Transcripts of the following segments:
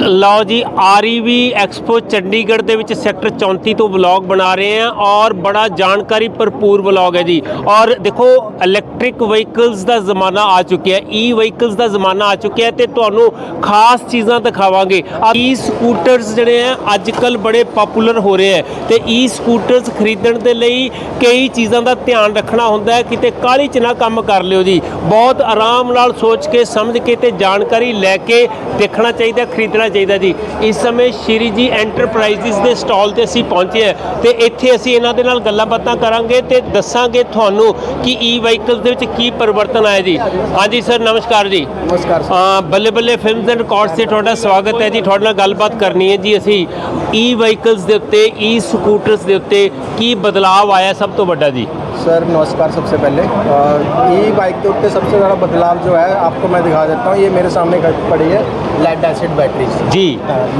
ਲਓ ਜੀ ਆਰਈਵੀ ਐਕਸਪੋ ਚੰਡੀਗੜ੍ਹ ਦੇ ਵਿੱਚ ਸੈਕਟਰ 34 ਤੋਂ ਵਲੌਗ ਬਣਾ ਰਹੇ ਹਾਂ ਔਰ ਬੜਾ ਜਾਣਕਾਰੀ ਭਰਪੂਰ ਵਲੌਗ ਹੈ ਜੀ। ਔਰ ਦੇਖੋ ਇਲੈਕਟ੍ਰਿਕ ਵਹੀਕਲਸ ਦਾ ਜ਼ਮਾਨਾ ਆ ਚੁੱਕਿਆ ਹੈ। ਈ ਵਹੀਕਲਸ ਦਾ ਜ਼ਮਾਨਾ ਆ ਚੁੱਕਿਆ ਹੈ ਤੇ ਤੁਹਾਨੂੰ ਖਾਸ ਚੀਜ਼ਾਂ ਦਿਖਾਵਾਂਗੇ। ਈ ਸਕੂਟਰਸ ਜਿਹੜੇ ਆ ਅੱਜ ਕੱਲ ਬੜੇ ਪਪੂਲਰ ਹੋ ਰਹੇ ਹੈ ਤੇ ਈ ਸਕੂਟਰਸ ਖਰੀਦਣ ਦੇ ਲਈ ਕਈ ਚੀਜ਼ਾਂ ਦਾ ਧਿਆਨ ਰੱਖਣਾ ਹੁੰਦਾ ਹੈ। ਕਿਤੇ ਕਾਹਲੀ ਚ ਨਾ ਕੰਮ ਕਰ ਲਿਓ ਜੀ। ਬਹੁਤ ਆਰਾਮ ਨਾਲ ਸੋਚ ਕੇ, ਸਮਝ ਕੇ ਤੇ ਜਾਣਕਾਰੀ ਲੈ ਕੇ ਦੇਖਣਾ ਚਾਹੀਦਾ ਖਰੀਦਣਾ ਚਾਹੀਦਾ ਜੀ। ਇਸ ਸਮੇਂ ਸ਼੍ਰੀ ਜੀ ਐਂਟਰਪ੍ਰਾਈਜ਼ਸ ਦੇ ਸਟਾਲ ਤੇ ਅਸੀਂ ਪਹੁੰਚੇ ਹਾਂ ਤੇ ਇੱਥੇ ਅਸੀਂ ਇਹਨਾਂ ਦੇ ਨਾਲ ਗੱਲਾਂ ਬਾਤਾਂ ਕਰਾਂਗੇ ਤੇ ਦੱਸਾਂਗੇ ਤੁਹਾਨੂੰ ਕਿ ਈ ਵਹੀਕਲਸ ਦੇ ਵਿੱਚ ਕੀ ਪਰਿਵਰਤਨ ਆਇਆ ਜੀ। ਹਾਂਜੀ ਸਰ ਨਮਸਕਾਰ ਜੀ। ਨਮਸਕਾਰ ਸਰ। ਬੱਲੇ ਬੱਲੇ ਫਿਲਮਸ ਐਂਡ ਰਿਕਾਰਡਸ ਤੇ ਤੁਹਾਡਾ ਸਵਾਗਤ ਹੈ ਜੀ। ਤੁਹਾਡੇ ਨਾਲ ਗੱਲਬਾਤ ਕਰਨੀ ਹੈ ਜੀ ਅਸੀਂ। ਈ ਵਹੀਕਲਸ ਦੇ ਉੱਤੇ ਈ ਸਕੂਟਰਸ ਦੇ ਉੱਤੇ ਕੀ ਬਦਲਾਅ ਆਇਆ ਸਭ ਤੋਂ ਵੱਡਾ ਜੀ? सर नमस्कार सबसे पहले। ई बाइक के उत्ते सबसे ज़्यादा बदलाव जो है आपको मैं दिखा देता हूँ। ये मेरे सामने पड़ी है लेड एसिड बैटरी जी।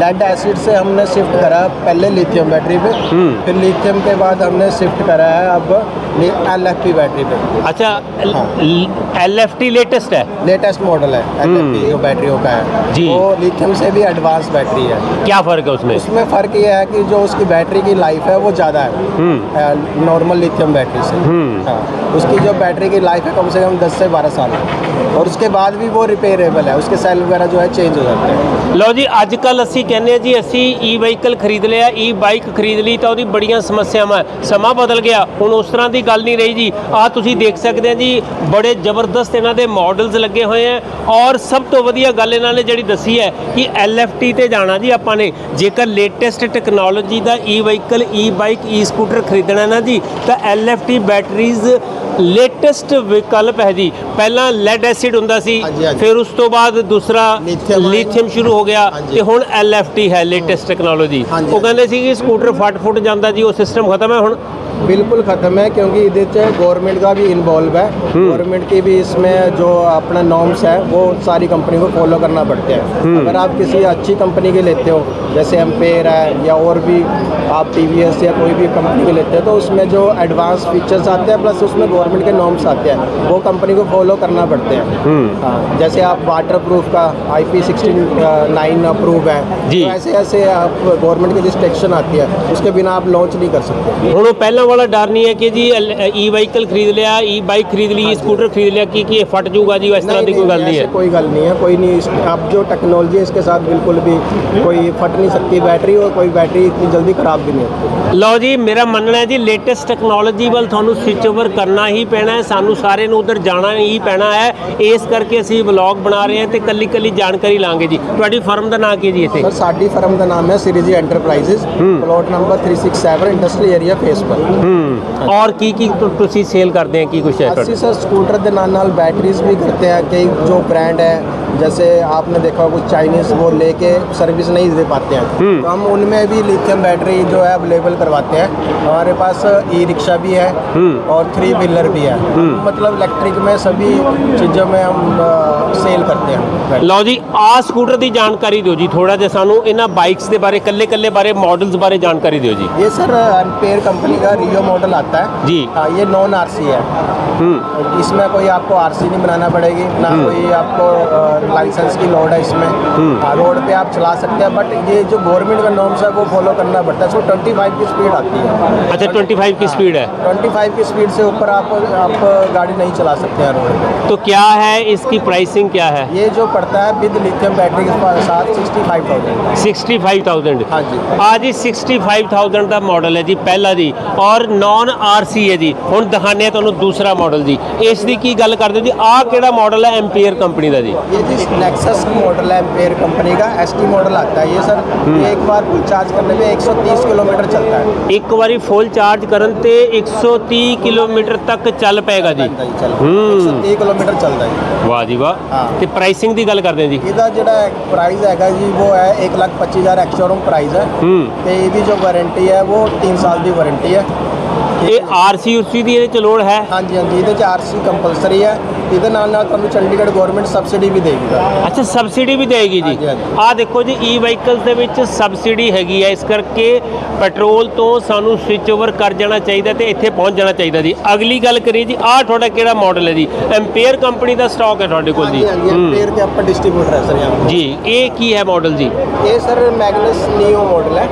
लेड एसिड से हमने शिफ्ट करा पहले लिथियम बैटरी पे। हम्म। फिर लिथियम के बाद हमने शिफ्ट करा है अब एल एफ पी बैटरी पे अच्छा एल एफ टी लेटेस्ट है लेटेस्ट मॉडल है एल एफ पी जो बैटरियों का है हम्म। जी। वो लिथियम से भी एडवांस बैटरी है क्या फर्क है उसमें उसमें फ़र्क ये है कि जो उसकी बैटरी की लाइफ है वो ज़्यादा हम्म। है नॉर्मल लिथियम बैटरी से हम्म। हाँ उसकी जो बैटरी की लाइफ है कम से कम 10 से 12 साल है और उसके बाद भी वो रिपेयरेबल है उसके सेल वगैरह जो है चेंज हो जाते हैं ਲਓ ਜੀ ਅੱਜ ਕੱਲ ਅਸੀਂ ਕਹਿੰਦੇ ਆ ਜੀ ਅਸੀਂ ਈ ਵਹੀਕਲ ਖਰੀਦ ਲਿਆ ਈ ਬਾਈਕ ਖਰੀਦ ਲਈ ਤਾਂ ਉਹਦੀ ਬੜੀਆਂ ਸਮੱਸਿਆਵਾਂ ਹੈ। ਸਮਾਂ ਬਦਲ ਗਿਆ ਹੁਣ ਉਸ ਤਰ੍ਹਾਂ ਦੀ ਗੱਲ ਨਹੀਂ ਰਹੀ ਜੀ ਆ ਤੁਸੀਂ ਦੇਖ ਸਕਦੇ ਆ ਜੀ ਬੜੇ ਜ਼ਬਰਦਸਤ ਇਹਨਾਂ ਦੇ ਮਾਡਲਸ ਲੱਗੇ ਹੋਏ ਆ ਔਰ ਸਭ ਤੋਂ ਵਧੀਆ ਗੱਲ ਇਹਨਾਂ ਨੇ ਜਿਹੜੀ ਦੱਸੀ ਹੈ ਕਿ LFT ਤੇ ਜਾਣਾ ਜੀ ਆਪਾਂ ਨੇ ਜੇਕਰ ਲੇਟੈਸਟ ਟੈਕਨੋਲੋਜੀ ਦਾ e vehicle e bike e scooter ਖਰੀਦਣਾ ਨਾ ਜੀ ਤਾਂ LFT ਬੈਟਰੀਜ਼ ਲੇਟੈਸਟ ਵਿਕਲਪ ਹੈ ਜੀ ਪਹਿਲਾਂ ਲੈਡ ਐਸਿਡ ਹੁੰਦਾ ਸੀ। ਫਿਰ ਉਸ ਤੋਂ ਬਾਅਦ ਦੂਸਰਾ। ਲਿਥੀਅਮ ਸ਼ੁਰੂ ਹੋ ਗਿਆ। ਤੇ ਹੁਣ LFT ਹੈ ਲੇਟੈਸਟ ਟੈਕਨੋਲੋਜੀ। ਉਹ ਕਹਿੰਦੇ ਸੀ ਕਿ ਸਕੂਟਰ ਫਟ ਫੁੱਟ ਜਾਂਦਾ ਜੀ ਉਹ ਸਿਸਟਮ ਖਤਮ ਹੈ ਹੁਣ बिल्कुल ख़त्म है क्योंकि इधर गवर्नमेंट का भी इन्वॉल्व है। गवर्नमेंट की भी इसमें जो अपना नॉर्म्स है वो सारी कंपनी को फॉलो करना पड़ते हैं। अगर आप किसी अच्छी कंपनी के लेते हो जैसे एम्पेयर है या और भी आप टीवीएस या कोई भी कंपनी के लेते हो तो उसमें जो एडवांस फीचर्स आते हैं प्लस उसमें गवर्नमेंट के नॉर्म्स आते हैं वो कंपनी को फॉलो करना पड़ते हैं। हाँ जैसे आप वाटर प्रूफ का आई पी नाइन अप्रूव है तो ऐसे ऐसे आप गवर्नमेंट की जिस आती है उसके बिना आप लॉन्च नहीं कर सकते। ਵਾਲਾ ਡਰ ਨਹੀਂ ਹੈ ਕਿ ਜੀ ਈ ਵਾਹੀਕਲ ਖਰੀਦ ਲਿਆ ਈ ਬਾਈਕ ਖਰੀਦ ਲਈ ਸਕੂਟਰ ਖਰੀਦ ਲਿਆ ਕਿ ਕੀ ਇਹ ਫਟ ਜਾਊਗਾ ਜੀ ਇਸ ਤਰ੍ਹਾਂ ਦੀ ਕੋਈ ਗੱਲ ਨਹੀਂ ऐसे ਹੈ कोई गल नहीं है कोई नहीं इस- अब जो टेक्नोलॉजी है इसके साथ बिल्कुल भी कोई फट नहीं सकती बैटरी और कोई बैटरी इतनी जल्दी ख़राब भी नहीं होती ਲਓ ਜੀ ਮੇਰਾ ਮੰਨਣਾ ਹੈ ਜੀ ਲੇਟੈਸਟ ਟੈਕਨੋਲੋਜੀ ਵੱਲ ਤੁਹਾਨੂੰ ਸਵਿਚ ਓਵਰ ਕਰਨਾ ਹੀ ਪੈਣਾ ਹੈ ਸਾਨੂੰ ਸਾਰੇ ਨੂੰ ਉਧਰ ਜਾਣਾ ਹੀ ਪੈਣਾ ਹੈ ਇਸ ਕਰਕੇ ਅਸੀਂ ਵਲੌਗ ਬਣਾ ਰਹੇ ਹਾਂ ਤੇ ਕੱਲੀ ਕੱਲੀ ਜਾਣਕਾਰੀ ਲਾਂਗੇ ਜੀ ਤੁਹਾਡੀ ਫਰਮ ਦਾ ਨਾਂ ਕੀ ਹੈ ਜੀ ਇੱਥੇ सर साडी फर्म का नाम है सीरीजी enterprises plot number 367 industrial area phase पर ਹੂੰ ਔਰ ਕੀ ਕੀ ਤੁ- ਤੁਸੀਂ ਸੇਲ ਕਰਦੇ ਆ ਕੀ ਕੁਛ ਹੈ ਅਸੀਂ ਤੁਹਾਡਾ सर स्कूटर के नाल नाल बैटरीज भी करते हैं कई जो ब्रांड है जैसे आपने देखा होगा कुछ चाइनीज वो लेके सर्विस नहीं दे पाते हैं तो हम उनमें भी लिथियम बैटरी जो है अवेलेबल करवाते हैं हमारे पास ई रिक्शा भी है और थ्री व्हीलर भी है मतलब इलेक्ट्रिक में सभी चीज़ों में हम सेल करते हैं ਲਓ ਜੀ ਆ ਸਕੂਟਰ ਦੀ ਜਾਣਕਾਰੀ ਦਿਓ ਜੀ ਥੋੜਾ ਜਿਹਾ ਸਾਨੂੰ ਇਹਨਾਂ ਬਾਈਕਸ ਦੇ ਬਾਰੇ ਕੱਲੇ ਕੱਲੇ ਬਾਰੇ ਮਾਡਲਸ ਬਾਰੇ ਜਾਣਕਾਰੀ ਦਿਓ ਜੀ ये सर अनपेयर कंपनी का रियो मॉडल आता है। जी। आ, ये नॉन आरसी है। हम्म। इसमें कोई आपको आरसी नहीं बनाना पड़ेगी ना हम्म। कोई आपको लाइसेंस की लोड है इसमें। हम्म। हाँ, रोड पे आप चला सकते हैं बट ये जो गवर्नमेंट का नॉर्म्स है वो फॉलो करना पड़ता है। इसको ट्वेंटी की स्पीड आती है। अच्छा ट्वेंटी फाइव की हाँ। स्पीड है। ट्वेंटी फाइव की स्पीड से ऊपर आप आप गाड़ी नहीं चला सकते हैं रोड तो क्या है इसकी प्राइसिंग क्या है? ये जो पड़ता है विद लिथियम बैटरी के साथ sixty five thousand sixty five thousand हाँ जी। हाँ जी सिक्सटी फाइव थाउज़ेंड का मॉडल है जी पहला जी। और ਔਰ ਨਾਨ ਆਰਸੀ ਹੈ ਜੀ ਹੁਣ ਦਿਖਾਣੇ ਆ ਤੁਹਾਨੂੰ ਦੂਸਰਾ ਮਾਡਲ ਜੀ ਇਸ ਦੀ ਕੀ ਗੱਲ ਕਰਦੇ ਹੋ ਜੀ ਆਹ ਕਿਹੜਾ ਮਾਡਲ ਹੈ ਐਂਪੀਅਰ ਕੰਪਨੀ ਦਾ ਜੀ ये जी नेक्सस मॉडल है एम्पेयर कंपनी का एस मॉडल आता है ये सर ये एक बार फुल चार्ज करने में 130 किलोमीटर चलता है ਇੱਕ ਵਾਰੀ ਫੁੱਲ ਚਾਰਜ ਕਰਨ ਤੇ 130 ਕਿਲੋਮੀਟਰ ਤੱਕ ਚੱਲ ਪਏਗਾ ਜੀ चलता ही चल हम्म। 130 किलोमीटर चलता है ਵਾਹ ਜੀ ਵਾਹ ਹਾਂ। ਤੇ ਪ੍ਰਾਈਸਿੰਗ ਦੀ ਗੱਲ ਕਰਦੇ ਹਾਂ ਜੀ ਇਹਦਾ ਜਿਹੜਾ ਪ੍ਰਾਈਸ ਹੈਗਾ ਜੀ ਉਹ ਹੈ 125000 ਐਕਸ ਸ਼ੋਰੂਮ ਪ੍ਰਾਈਸ ਹੈ ਹੂੰ ਤੇ ਇਹਦੀ ਜੋ ਵਾਰੰਟੀ ਹੈ ਉਹ 3 ਸਾਲ ਦੀ ਵਾਰੰਟੀ ਹੈ ਇਹ ਆਰਸੀ ਉਰਸੀ ਦੀ ਇਹਦੇ ਚ ਲੋੜ ਹੈ? ਹਾਂਜੀ ਹਾਂਜੀ ਇਹਦੇ ਚ ਆਰਸੀ ਕੰਪਲਸਰੀ ਹੈ। ਇਹਦੇ ਨਾਲ ਨਾਲ ਤੁਹਾਨੂੰ ਚੰਡੀਗੜ੍ਹ ਗਵਰਨਮੈਂਟ ਸਬਸਿਡੀ ਵੀ ਦੇਗੀ ਅੱਛਾ ਸਬਸਿਡੀ ਵੀ ਦੇਗੀ ਜੀ? ਹਾਂਜੀ, ਦੇਖੋ ਜੀ ਈ ਵਹੀਕਲਸ ਦੇ ਵਿੱਚ ਸਬਸਿਡੀ ਹੈਗੀ ਹੈ। ਇਸ ਕਰਕੇ ਪੈਟਰੋਲ ਤੋਂ ਸਾਨੂੰ ਸਵਿਚ ਓਵਰ ਕਰ ਜਾਣਾ ਚਾਹੀਦਾ ਤੇ ਇੱਥੇ ਪਹੁੰਚ ਜਾਣਾ ਚਾਹੀਦਾ ਜੀ। ਅਗਲੀ ਗੱਲ ਕਰੀਏ ਜੀ ਆਹ ਤੁਹਾਡਾ ਕਿਹੜਾ ਮਾਡਲ ਹੈ ਜੀ? ਐਮਪੀਅਰ ਕੰਪਨੀ ਦਾ ਸਟਾਕ ਹੈ ਤੁਹਾਡੇ ਕੋਲ ਜੀ। ਹਾਂਜੀ ਤੇ ਆਪਾਂ ਡਿਸਟ੍ਰੀਬਿਊਟਰ ਹੈ ਸਰ ਜੀ ਇਹ ਕੀ ਹੈ ਮਾਡਲ ਜੀ? ਇਹ ਸਰ ਮੈਗਨਸ ਨਿਊ ਮਾਡਲ ਹੈ।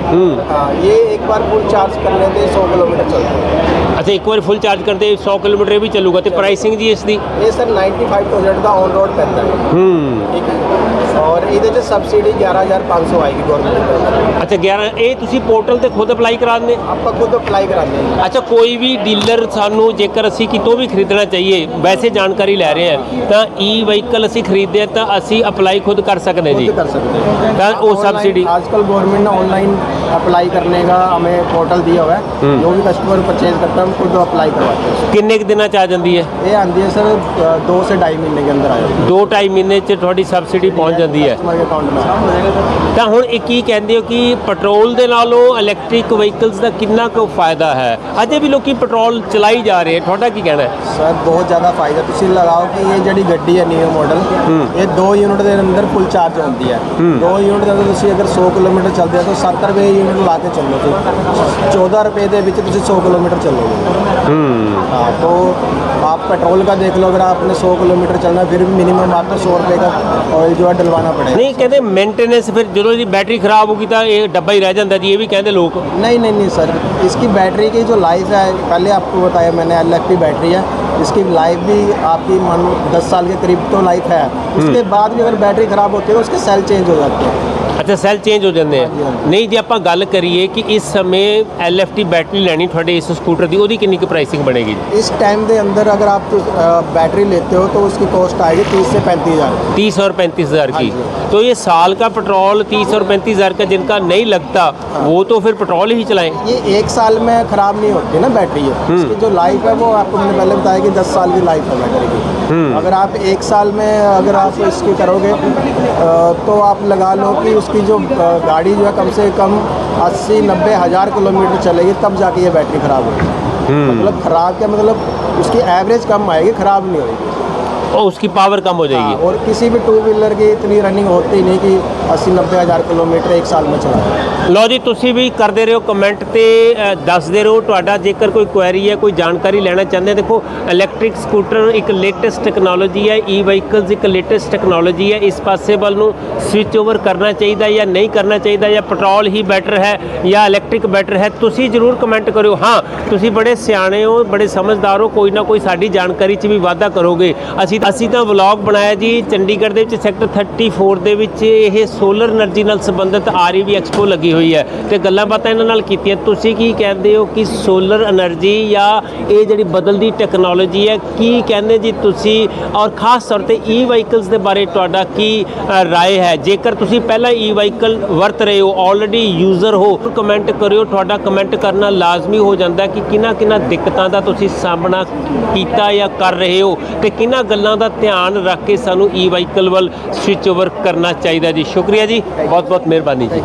ਹਾਂ ਇਹ एक बार फुल चार्ज कर लेते हैं सौ किलोमीटर चलता है ਅੱਛਾ ਇੱਕ ਵਾਰ ਫੁੱਲ ਚਾਰਜ ਕਰਦੇ 100 ਕਿਲੋਮੀਟਰ ਇਹ ਵੀ ਚੱਲੂਗਾ ਤੇ ਪ੍ਰਾਈਸਿੰਗ ਜੀ ਇਸ ਦੀ ये सर 95000 ਦਾ ਔਨ ਰੋਡ ਪੈਂਦਾ ਹੈ ਹੂੰ ਠੀਕ ਹੈ ਔਰ ਇਹਦੇ 'ਚ ਸਬਸਿਡੀ 11500 ਆਏਗੀ ਗਵਰਨਮੈਂਟ ਦੀ ਅੱਛਾ 11 ਇਹ ਤੁਸੀਂ ਪੋਰਟਲ ਤੇ ਖੁਦ ਅਪਲਾਈ ਕਰਾ ਦਿੰਦੇ ਆਪਾਂ ਖੁਦ ਅਪਲਾਈ ਕਰਾਉਂਦੇ ਹਾਂ ਅੱਛਾ ਕੋਈ ਵੀ ਡੀਲਰ ਸਾਨੂੰ ਜੇਕਰ ਅਸੀਂ ਕਿਤੋਂ ਵੀ ਖਰੀਦਣਾ ਚਾਹੀਏ ਵੈਸੇ ਜਾਣਕਾਰੀ ਲੈ ਰਹੇ ਹਾਂ ਤਾਂ ਈ ਵਹੀਕਲ ਅਸੀਂ ਖਰੀਦਦੇ ਹਾਂ ਤਾਂ ਅਸੀਂ ਅਪਲਾਈ ਖੁਦ ਕਰ ਸਕਦੇ ਹਾਂ ਜੀ खुद कर सकते हैं ਤਾਂ ਉਹ Online- ਸਬਸਿਡੀ आजकल गवर्नमेंट ने ऑनलाइन अप्लाई करने का हमें पोर्टल दिया हुआ है हम्म। जो भी कस्टमर परचेज करता है ਉਦੋਂ ਅਪਲਾਈ ਕਰਵਾ हैं। ਕਿੰਨੇ ਕੁ ਦਿਨਾਂ ਚ ਆ ਜਾਂਦੀ ਹੈ? ये आंधी है सर अ, दो से ढाई महीने के अंदर आया 2.5 ਮਹੀਨੇ ਚ ਤੁਹਾਡੀ ਸਬਸਿਡੀ ਪਹੁੰਚ ਜਾਂਦੀ ਹੈ। ਤਾਂ ਹੁਣ ਇਹ ਕੀ ਕਹਿੰਦੇ ਹੋ ਕਿ ਪੈਟਰੋਲ ਦੇ ਨਾਲੋਂ ਇਲੈਕਟ੍ਰਿਕ ਵਹੀਕਲਸ ਦਾ ਕਿੰਨਾ ਕੁ ਫਾਇਦਾ ਹੈ? ਅਜੇ ਵੀ ਲੋਕੀ ਪੈਟਰੋਲ ਚਲਾਈ ਜਾ ਰਹੇ ਹੈ। ਤੁਹਾਡਾ ਕੀ ਕਹਿਣਾ ਸਰ ਬਹੁਤ ਜ਼ਿਆਦਾ ਫਾਇਦਾ। ਤੁਸੀਂ ਲਗਾਓ ਕਿ ਇਹ ਜਿਹੜੀ ਗੱਡੀ ਹੈ ਨਿਊ ਮਾਡਲ ਇਹ 2 ਯੂਨਿਟ ਦੇ ਅੰਦਰ ਫੁੱਲ ਚਾਰਜ ਹੁੰਦੀ ਹੈ। 2 ਯੂਨਿਟ ਦੇ ਅੰਦਰ ਤੁਸੀਂ ਅਗਰ 100 ਕਿਲੋਮੀਟਰ ਚੱਲਦੇ ਹੋ ਤਾਂ 7 ਰੁਪਏ ਯੂਨਿਟ ਲਾ ਕੇ ਚੱਲੋ ਤੁਸੀਂ। 14 ਰੁਪਏ ਦੇ ਵਿੱਚ ਤੁਸੀਂ 100 ਕਿਲੋਮੀਟਰ ਚੱਲੋਗੇ। हाँ तो आप पेट्रोल का देख लो अगर आपने 100 किलोमीटर चलना है फिर भी मिनिमम आपको 100 रुपए का ऑयल जो है डलवाना पड़ेगा ਨਹੀਂ ਕਹਿੰਦੇ मेंटेनेंस ਫਿਰ ਜਦੋਂ ਇਹਦੀ ਬੈਟਰੀ ਖਰਾਬ ਹੋ ਗਈ ਤਾਂ ਇਹ ਡੱਬਾ ਹੀ ਰਹਿ ਜਾਂਦਾ ਜੀ ਇਹ ਵੀ ਕਹਿੰਦੇ ਲੋਕ नहीं नहीं नहीं सर इसकी बैटरी की जो लाइफ है पहले आपको बताया मैंने एल बैटरी है इसकी लाइफ भी आपकी मान लो दस साल के करीब तो लाइफ है उसके बाद भी अगर बैटरी ख़राब होती है तो उसके सेल चेंज हो जाते हैं ਅੱਛਾ ਸੈੱਲ ਚੇਂਜ ਹੋ ਜਾਂਦੇ ਆ ਹਾਂਜੀ, ਹਾਂਜੀ। ਨਹੀਂ ਜੇ ਆਪਾਂ ਗੱਲ ਕਰੀਏ ਕਿ ਇਸ ਸਮੇਂ LFT ਬੈਟਰੀ ਲੈਣੀ ਤੁਹਾਡੇ ਇਸ ਸਕੂਟਰ ਦੀ ਉਹਦੀ ਕਿੰਨੀ ਕੁ ਪ੍ਰਾਈਸਿੰਗ ਬਣੇਗੀ ਜੀ इस टाइम के अंदर अगर आप अ, बैटरी लेते हो तो उसकी कॉस्ट आएगी तीस से पैंतीस हज़ार 30 और पैंतीस हज़ार की हाँ जी। तो ये साल का पेट्रोल 30 और पैंतीस हज़ार का जिनका नहीं लगता वो तो फिर पेट्रोल ही चलाएं ये एक साल में ख़राब नहीं होती ना बैटरी ये हम्म। इसकी जो लाइफ है वो आपको मैंने पहले बताया कि दस साल की लाइफ है बैटरी की हम्म। अगर आप एक साल में अगर आप इसकी करोगे तो आप लगा लो कि उसकी जो गाड़ी जो है कम से कम अस्सी नब्बे हज़ार किलोमीटर चलेगी तब जाके ये बैटरी ख़राब होगी हम्म। मतलब ख़राब क्या मतलब उसकी एवरेज कम आएगी ख़राब नहीं होगी और उसकी पावर कम हो हाँ, जाएगी और किसी भी टू व्हीलर की इतनी रनिंग होती ही नहीं कि अस्सी नब्बे हज़ार किलोमीटर एक साल में चला ਲਓ ਜੀ ਤੁਸੀਂ ਵੀ ਕਰਦੇ ਰਹੋ ਕਮੈਂਟ ਤੇ ਅ, ਦੱਸਦੇ ਰਹੋ ਤੁਹਾਡਾ ਜੇਕਰ ਕੋਈ ਕੁਐਰੀ ਹੈ ਕੋਈ ਜਾਣਕਾਰੀ ਲੈਣਾ ਚਾਹੁੰਦੇ ਹੋ, ਦੇਖੋ ਇਲੈਕਟ੍ਰਿਕ ਸਕੂਟਰ ਇੱਕ ਲੇਟੈਸਟ ਟੈਕਨੋਲੋਜੀ ਹੈ ਈ ਵਹੀਕਲਸ ਇੱਕ ਲੇਟੈਸਟ ਟੈਕਨੋਲੋਜੀ ਹੈ ਇਸ ਪਾਸੇ ਵੱਲ ਨੂੰ ਸਵਿਚ ਓਵਰ ਕਰਨਾ ਚਾਹੀਦਾ ਜਾਂ ਨਹੀਂ ਕਰਨਾ ਚਾਹੀਦਾ ਜਾਂ ਪੈਟਰੋਲ ਹੀ ਬੈਟਰ ਹੈ ਜਾਂ ਇਲੈਕਟ੍ਰਿਕ ਬੈਟਰ ਹੈ ਤੁਸੀਂ ਜਰੂਰ ਕਮੈਂਟ ਕਰਿਓ ਹਾਂ ਤੁਸੀਂ ਬੜੇ ਸਿਆਣੇ ਹੋ ਬੜੇ ਸਮਝਦਾਰ ਹੋ ਕੋਈ ਨਾ ਕੋਈ ਸਾਡੀ ਜਾਣਕਾਰੀ 'ਚ ਵੀ ਵਾਧਾ ਕਰੋਗੇ ਅਸੀਂ ਅਸੀਂ ਅਸੀਂ ਤਾਂ ਵਲੌਗ ਬਣਾਇਆ ਜੀ, ਚੰਡੀਗੜ੍ਹ ਦੇ ਵਿੱਚ ਸੈਕਟਰ 34 ਦੇ ਵਿੱਚ ਇਹ ਸੋਲਰ એનર્ਜੀ ਨਾਲ ਸੰਬੰਧਿਤ ਆਰਈਵੀ ਐਕਸਪੋ ਲੱਗੀ ਹੋਈ ਹੈ ਤੇ ਗੱਲਾਂ ਬਾਤਾਂ ਇਹਨਾਂ ਨਾਲ ਕੀਤੀਆਂ। ਤੁਸੀਂ ਕੀ ਕਹਿੰਦੇ ਹੋ ਕਿ ਸੋਲਰ એનર્ਜੀ ਜਾਂ ਇਹ ਜਿਹੜੀ ਬਦਲਦੀ ਟੈਕਨੋਲੋਜੀ ਹੈ, ਕੀ ਕਹਿੰਦੇ ਜੀ ਤੁਸੀਂ? ਔਰ ਖਾਸ ਤੌਰ ਤੇ ਈ ਵਹੀਕਲਸ ਦੇ ਬਾਰੇ ਤੁਹਾਡਾ ਕੀ رائے ਹੈ? ਜੇਕਰ ਤੁਸੀਂ ਪਹਿਲਾਂ ਈ ਵਹੀਕਲ ਵਰਤ ਰਹੇ ਹੋ ਆਲਰੇਡੀ ਯੂਜ਼ਰ ਹੋ ਕਮੈਂਟ ਕਰਿਓ। ਤੁਹਾਡਾ ਕਮੈਂਟ ਕਰਨਾ ਲਾਜ਼ਮੀ ਹੋ ਜਾਂਦਾ ਕਿ ਕਿੰਨਾ ਕਿੰਨਾ ਦਿੱਕਤਾਂ ਦਾ ਤੁਸੀਂ ਸਾਹਮਣਾ ਕੀਤਾ ਜਾਂ ਕਰ ਰਹੇ ਹੋ ਤੇ ਕਿੰਨਾ ਗੱਲਾਂ ਗੱਲਾਂ ਦਾ ਧਿਆਨ ਰੱਖ ਕੇ ਸਾਨੂੰ ਈ ਵਾਹੀਕਲ ਵੱਲ ਸਵਿਚ ਓਵਰ ਕਰਨਾ ਚਾਹੀਦਾ ਜੀ। ਸ਼ੁਕਰੀਆ ਜੀ। ਬਹੁਤ ਬਹੁਤ ਮਿਹਰਬਾਨੀ ਜੀ।